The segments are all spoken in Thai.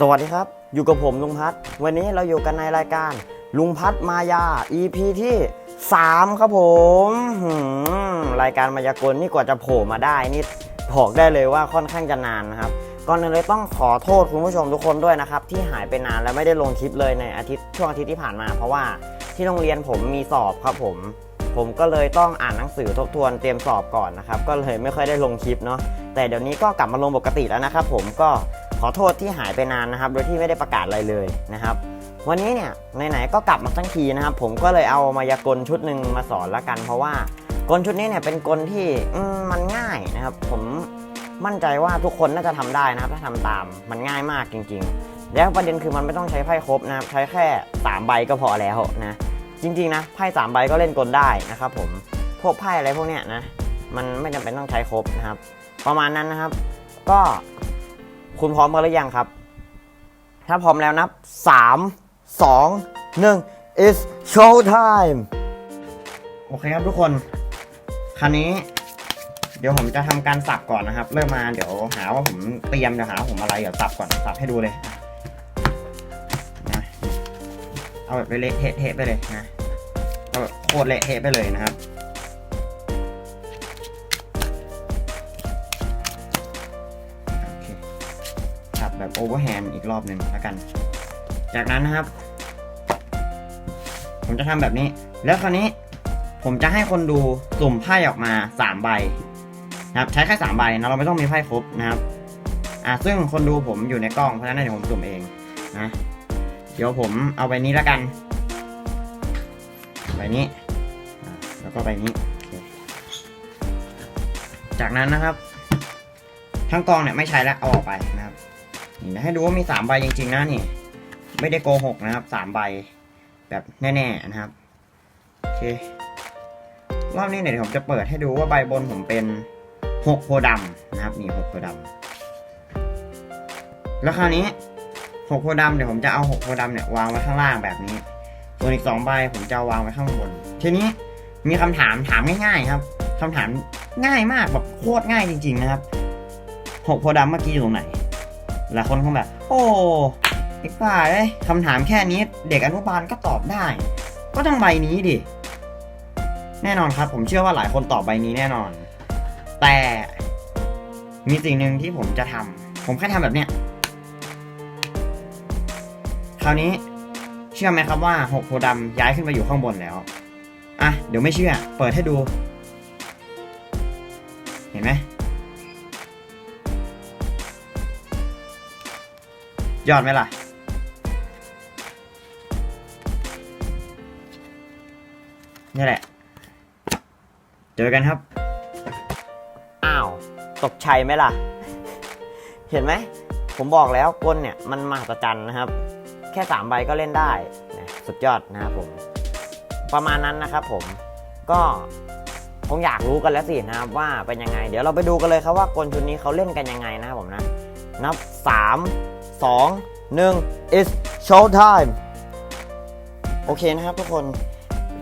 สวัสดีครับ อยู่กับผมลุงพัฒน์วันนี้เราอยู่กันในรายการ ลุงพัฒมายา EP ที่ 3 ครับผมหืมรายการมายากลนี่กว่าจะโผล่มาได้นี่บอกได้เลยว่าค่อนข้างจะนานนะครับ ก่อนอื่นเลยต้องขอโทษคุณผู้ชมทุกคนด้วยนะครับ ที่หายไปนานและไม่ได้ลงคลิปเลยในอาทิตย์ช่วงอาทิตย์ที่ผ่านมา เพราะว่าที่โรงเรียนผมมีสอบครับผม ผมก็เลยต้องอ่านหนังสือทบทวนเตรียมสอบก่อนนะครับ ก็เลยไม่ค่อยได้ลงคลิปเนาะแต่เดี๋ยวนี้ก็กลับมาลงปกติแล้วนะครับผมก็ ขอโทษที่หายไปนานนะครับ โดยที่ไม่ได้ประกาศอะไรเลยนะครับ วันนี้เนี่ยไหนๆก็กลับมาทั้งทีนะครับ ผมก็เลยเอามายากลชุดหนึ่งมาสอนละกัน เพราะว่ากลชุดนี้เนี่ยเป็นกลที่มันง่ายนะครับ ผมมั่นใจว่าทุกคนน่าจะทำได้นะครับ ถ้าทำตามมันง่ายมากจริง ๆ แล้วประเด็นคือมันไม่ต้องใช้ไพ่ครบนะครับใช้แค่สามใบก็พอแล้วนะจริงๆนะไพ่สามใบก็เล่นกลได้นะครับ ผมพวกไพ่อะไรพวกเนี้ยนะมันไม่จำเป็นต้องใช้ครบนะครับ ประมาณนั้นนะครับ ก็ คุณพร้อมกันหรือยังครับ ถ้าพร้อมแล้วนับ 3 2 1 is show time โอเคครับทุกคนคราวนี้ เดี๋ยวผมจะทำการสับก่อนนะครับ เริ่มมาเดี๋ยวหาว่าผมเตรียมเดี๋ยวหาว่าผมอะไรเดี๋ยวสับก่อนสับให้ดูเลยนะเอาแบบเละเทะไปเลยนะเอาแบบโคตรเละเทะไปเลยนะครับ โอเวอร์แฮนด์อีกรอบหนึ่งแล้วกัน จากนั้นนะครับ ผมจะทำแบบนี้ แล้วคราวนี้ผมจะให้คนดูสุ่มไพ่ออกมา 3 ใบนะครับ ใช้แค่3ใบนะเราไม่ต้องมีไพ่ครบนะครับอ่าซึ่งคนดูผมอยู่ในกล้องเพราะฉะนั้นเดี๋ยวผมสุ่มเองนะเดี๋ยวผมเอาใบนี้แล้วกันใบนี้ แล้วก็ใบนี้ จากนั้นนะครับ ทั้งกองเนี่ยไม่ใช้แล้วเอาออกไป นี่ให้ดูว่ามี3ใบจริงๆนะนี่ ไม่ได้โกหกนะครับ3ใบแบบแน่ๆนะครับโอเครอบนี้เนี่ยเดี๋ยวผมจะเปิดให้ดูว่าใบบนผมเป็นหกโพธิ์ดำนะครับนี่หกโพดำแล้วคราวนี้หกโพธิ์ดำเดี๋ยวผมจะเอาหกโพธิ์ดำเนี่ยวางไว้ข้างล่างแบบนี้ ส่วนอีกสองใบผมจะวางไว้ข้างบน ทีนี้มีคำถามถามง่ายๆครับคำถามง่ายมากแบบโคตรง่ายจริง ๆ นะครับหกโพธิ์ดำเมื่อกี้อยู่ตรงไหน หลายคนคงแบบ โอ้ไอ้ป้าเอ้ยคำถามแค่นี้เด็กอนุบาลก็ตอบได้ ก็ต้องใบนี้ดิ แน่นอนครับ ผมเชื่อว่าหลายคนตอบใบนี้แน่นอน แต่มีสิ่งหนึ่งที่ผมจะทำผมแค่ทำแบบเนี้ยคราวนี้เชื่อไหมครับว่าหกโพดำย้ายขึ้นมาอยู่ข้างบนแล้ว อะ เดี๋ยวไม่เชื่อ เปิดให้ดู เห็นไหม ยอดไหมล่ะ นี่แหละ เจอกันครับ อ้าว ตกชัยไหมล่ะ เห็นไหม ผมบอกแล้วกลเนี่ย มันมหัศจรรย์นะครับ แค่ 3 ใบก็เล่นได้ สุดยอดนะครับผม ประมาณนั้นนะครับผม ก็คงอยากรู้กันแล้วสินะครับว่าเป็นยังไง เดี๋ยวเราไปดูกันเลยครับว่ากลชุดนี้เขาเล่นกันยังไงนะครับผมนะ นับ 3 2 1 is show time โอเคนะครับทุกคน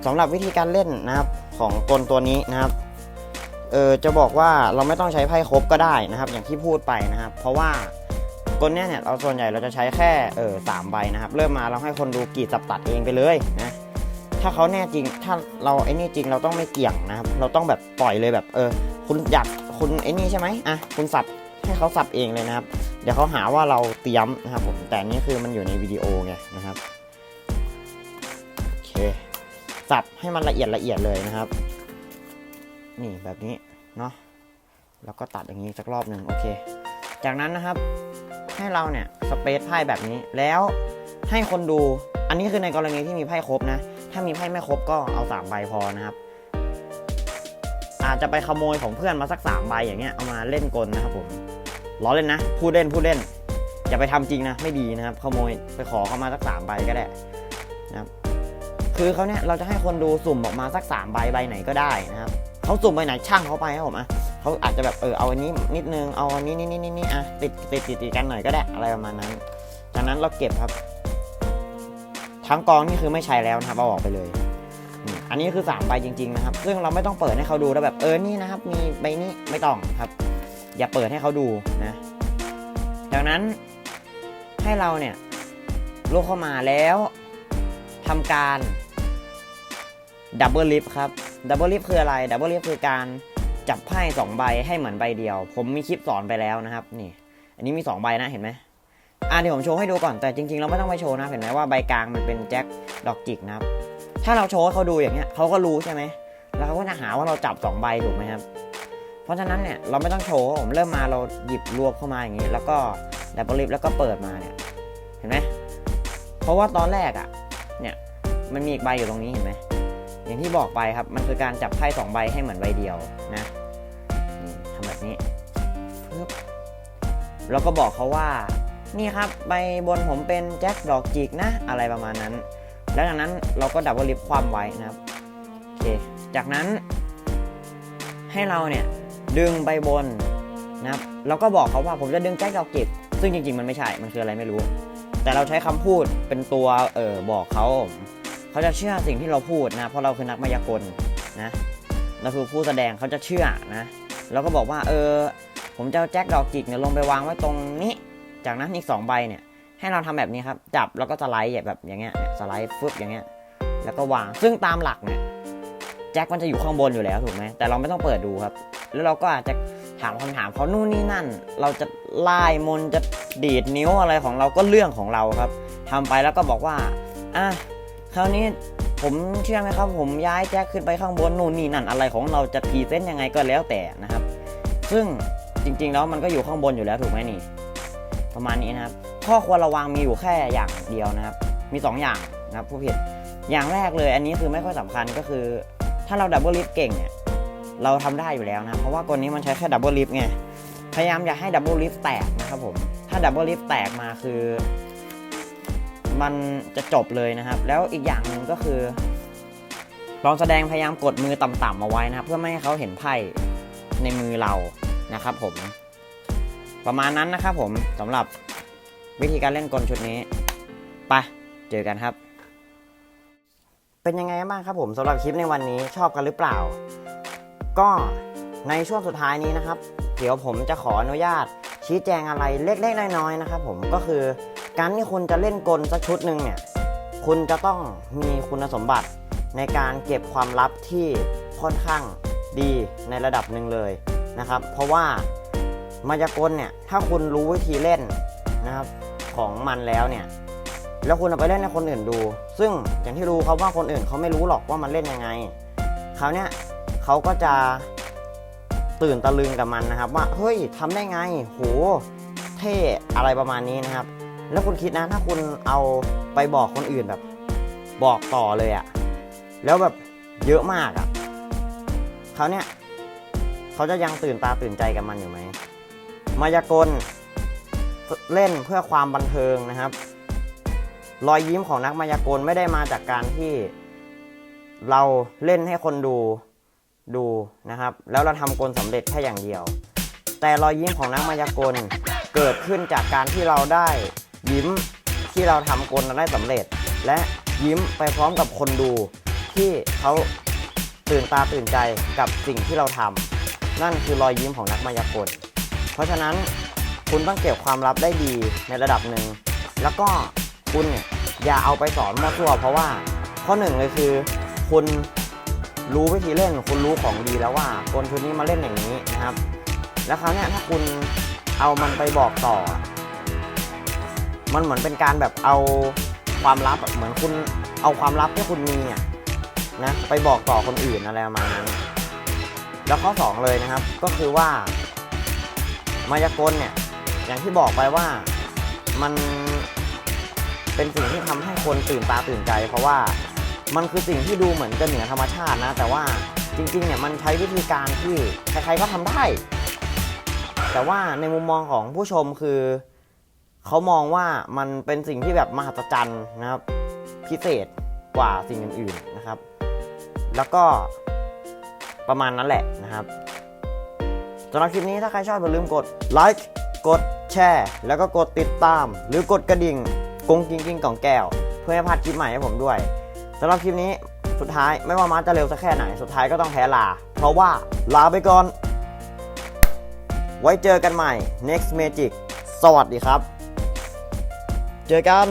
สำหรับวิธีการเล่นนะครับของกลตัวนี้นะครับเออจะบอกว่าเราไม่ต้องใช้ไพ่ครบก็ได้นะครับ อย่างที่พูดไปนะครับ เพราะว่ากลเนี้ยเนี่ยเราส่วนใหญ่เราจะใช้แค่เออสามใบนะครับ เริ่มมาเราให้คนดูกรีดสับตัดเองไปเลยนะถ้าเขาแน่จริงถ้าเราไอ้นี่จริงเราต้องไม่เกี่ยงนะครับ เราต้องแบบปล่อยเลยแบบเออ คุณอยากคุณไอ้นี่ใช่ไหมอะคุณสับให้เขาสับเองเลยนะครับ เดี๋ยวเขาหาว่าเราเตรียมนะครับผมแต่นี่คือมันอยู่ในวิดีโอไงนะครับโอเคสับให้มันละเอียดละเอียดเลยนะครับ นี่แบบนี้เนาะแล้วก็ตัดอย่างนี้สักรอบหนึ่งโอเค จากนั้นนะครับ ให้เราเนี่ยสเปซไพ่แบบนี้แล้วให้คนดู อันนี้คือในกรณีที่มีไพ่ครบนะ ถ้ามีไพ่ไม่ครบก็เอาสามใบพอนะครับอาจจะไปขโมยของเพื่อนมาสักสามใบอย่างเงี้ยเอามาเล่นกลนะครับผม ล้อเล่นนะ พูดเล่นพูดเล่น อย่าไปทำจริงนะ ไม่ดีนะครับ ขโมยไปขอเขามาสักสามใบก็ได้นะครับ คือเขาเนี่ยเราจะให้คนดูสุ่มออกมาสักสามใบใบไหนก็ได้นะครับเขาสุ่มใบไหนช่างเขาไปครับผมอะเขาอาจจะแบบเออเอาอันนี้นิดนึงเอาอันนี้นี่นี่นี่นี่อะติดติดติดติดกันหน่อยก็ได้อะไรประมาณนั้นจากนั้นเราเก็บครับ ทั้งกองนี่คือไม่ใช้แล้วนะครับเอาออกไปเลยอันนี้คือ3ใบจริง ๆ นะครับ ซึ่งเราไม่ต้องเปิดให้เขาดูแล้วแบบเออนี่นะครับ มีใบนี้ไม่ต้องครับ อย่าเปิดให้เขาดูนะจากนั้นให้เราเนี่ยลูกเข้ามาแล้วทำการดับเบิลลิฟครับดับเบิลลิฟคืออะไรดับเบิลลิฟคือการจับไพ่สองใบให้เหมือนใบเดียว ผมมีคลิปสอนไปแล้วนะครับนี่ อันนี้มีสองใบนะเห็นไหมอ่าเดี๋ยวผมโชว์ให้ดูก่อนแต่จริงๆเราไม่ต้องไปโชว์นะเห็นไหมว่าใบกลางมันเป็นแจ็คดอกจิกนะครับถ้าเราโชว์เขาดูอย่างเงี้ยเขาก็รู้ใช่ไหมแล้วเขาก็จะหาว่าเราจับสองใบถูกไหมครับ เพราะฉะนั้นเนี่ยเราไม่ต้องโชว์ผมเริ่มมาเราหยิบรวบเข้ามาอย่างนี้ แล้วก็ดับเบิลลิฟแล้วก็เปิดมาเนี่ยเห็นไหมเพราะว่าตอนแรกอะ่ะเนี่ยมันมีอีกใบอยู่ตรงนี้เห็นไหมอย่างที่บอกไปครับมันคือการจับไพ่สองใบให้เหมือนใบเดียวนะทำแบบนี้ปึ๊บแล้วก็บอกเขาว่า นี่ครับใบบนผมเป็นแจ็คดอกจิกนะ อะไรประมาณนั้น แล้วจากนั้นเราก็ดับเบิลลิฟความไว้นะครับโอเคจากนั้นให้เราเนี่ย ดึงใบบนนะครับแล้วก็บอกเขาว่าผมจะดึงแจ็คดอกจิกซึ่งจริงๆมันไม่ใช่ มันคืออะไรไม่รู้ แต่เราใช้คำพูดเป็นตัวเออบอกเขา เขาจะเชื่อสิ่งที่เราพูดนะ เพราะเราคือนักมายากลนะเราคือผู้แสดงเขาจะเชื่อนะเราก็บอกว่าเออผมจะเอาแจ็คดอกจิกเนี่ยลงไปวางไว้ตรงนี้ จากนั้นอีกสองใบเนี่ยให้เราทำแบบนี้ครับ จับแล้วก็สไลด์แบบอย่างเงี้ยเนี่ยสไลด์ฟึบอย่างเงี้ยแล้วก็วางซึ่งตามหลักเนี่ยแจ็คมันจะอยู่ข้างบนอยู่แล้วถูกไหมแต่เราไม่ต้องเปิดดูครับ แล้วเราก็อาจจะถามคำถามเขานู่นนี่นั่น เราจะไล่มนจะดีดนิ้วอะไรของเราก็เรื่องของเราครับทำไปแล้วก็บอกว่าอะคราวนี้ผมเชื่อไหมครับ ผมย้ายแจ็คขึ้นไปข้างบนนู่นนี่นั่นอะไรของเราจะพรีเซนต์ยังไงก็แล้วแต่นะครับ ซึ่งจริงๆแล้วมันก็อยู่ข้างบนอยู่แล้วถูกไหมนี่ ประมาณนี้นะครับ ข้อควรระวังมีอยู่แค่อย่างเดียวนะครับ มี 2 อย่างนะครับผู้ผิดอย่างแรกเลยอันนี้คือไม่ค่อยสำคัญก็คือ ถ้าเราดับเบิลลิฟเก่งเนี่ย เราทำได้อยู่แล้วนะ เพราะว่ากลนี้มันใช้แค่ดับเบิลลิฟต์ไง พยายามอย่าให้ดับเบิลลิฟต์แตกนะครับผม ถ้าดับเบิลลิฟต์แตกมาคือ มันจะจบเลยนะครับ แล้วอีกอย่างหนึ่งก็คือ ลองแสดงพยายามกดมือต่ำๆเอาไว้นะครับ เพื่อไม่ให้เขาเห็นไพ่ในมือเรานะครับผม ประมาณนั้นนะครับผมสำหรับวิธีการเล่นกลชุดนี้ไปเจอกันครับ เป็นยังไงบ้างครับผมสำหรับคลิปในวันนี้ชอบกันหรือเปล่า ก็ในช่วงสุดท้ายนี้นะครับ เดี๋ยวผมจะขออนุญาต ชี้แจงอะไรเล็กๆน้อยๆนะครับ ผมก็คือการที่คุณจะเล่นกลสักชุดหนึ่งเนี่ยคุณจะต้องมีคุณสมบัติในการเก็บความลับที่ค่อนข้างดีในระดับหนึ่งเลยนะครับ เพราะว่ามายากลเนี่ยถ้าคุณรู้วิธีเล่นนะครับของมันแล้วเนี่ยแล้วคุณเอาไปเล่นให้คนอื่นดู ซึ่งอย่างที่รู้ครับว่าคนอื่นเขาไม่รู้หรอกว่ามันเล่นยังไงคราวเนี้ย เขาก็จะตื่นตะลึงกับมันนะครับ ว่าเฮ้ยทำได้ไง โห เท่อะไรประมาณนี้นะครับ แล้วคุณคิดนะถ้าคุณเอาไปบอกคนอื่นแบบ บอกต่อเลยอะแล้วแบบเยอะมากอะเขาเนี้ยเขาจะยังตื่นตาตื่นใจกับมันอยู่ไหมมายากลเล่นเพื่อความบันเทิงนะครับ รอยยิ้มของนักมายากลไม่ได้มาจากการที่เราเล่นให้คนดู ดูนะครับ แล้วเราทำกลสำเร็จแค่อย่างเดียว แต่รอยยิ้มของนักมายากลเกิดขึ้นจากการที่เราได้ยิ้มที่เราทำกลได้สำเร็จ และยิ้มไปพร้อมกับคนดูที่เขาตื่นตาตื่นใจกับสิ่งที่เราทำนั่นคือรอยยิ้มของนักมายากล เพราะฉะนั้นคุณต้องเก็บความลับได้ดีในระดับหนึ่งแล้วก็คุณเนี่ยอย่าเอาไปสอนมั่วทั่วเพราะว่าข้อหนึ่งเลยคือ คุณ รู้วิธีเล่นคุณรู้ของดีแล้วว่ากลชุดนี้มาเล่นอย่างนี้นะครับ แล้วคราวเนี้ยถ้าคุณเอามันไปบอกต่อ มันเหมือนเป็นการแบบเอาความลับเหมือนคุณเอาความลับที่คุณมีอะนะไปบอกต่อคนอื่นอะไรประมาณนั้นแล้วข้อสองเลยนะครับ ก็คือว่ามายากลเนี่ยอย่างที่บอกไปว่ามันเป็นสิ่งที่ทำให้คนตื่นตาตื่นใจ เพราะว่า มันคือสิ่งที่ดูเหมือนจะเหนือธรรมชาตินะ แต่ว่าจริงๆเนี่ยมันใช้วิธีการที่ใครๆก็ทำได้ แต่ว่าในมุมมองของผู้ชมคือเขามองว่ามันเป็นสิ่งที่แบบมหัศจรรย์นะครับ พิเศษกว่าสิ่งอื่นๆนะครับ แล้วก็ประมาณนั้นแหละนะครับสำหรับคลิปนี้ถ้าใครชอบอย่าลืมกดไลค์กดแชร์แล้วก็กดติดตาม หรือกดกระดิ่งกงกิ้งกิ้งกล่องแก้ว เพื่อให้พลาดคลิปใหม่ให้ผมด้วยำหรับคลิปนี้สุดท้ายไม่ว่ามาจะเร็วสักแค่ไหนสุดท้ายก็ต้องแพ้ลา เพราะว่าลาไปก่อน ไว้เจอกันใหม่ next magic สวัสดีครับ เจอกัน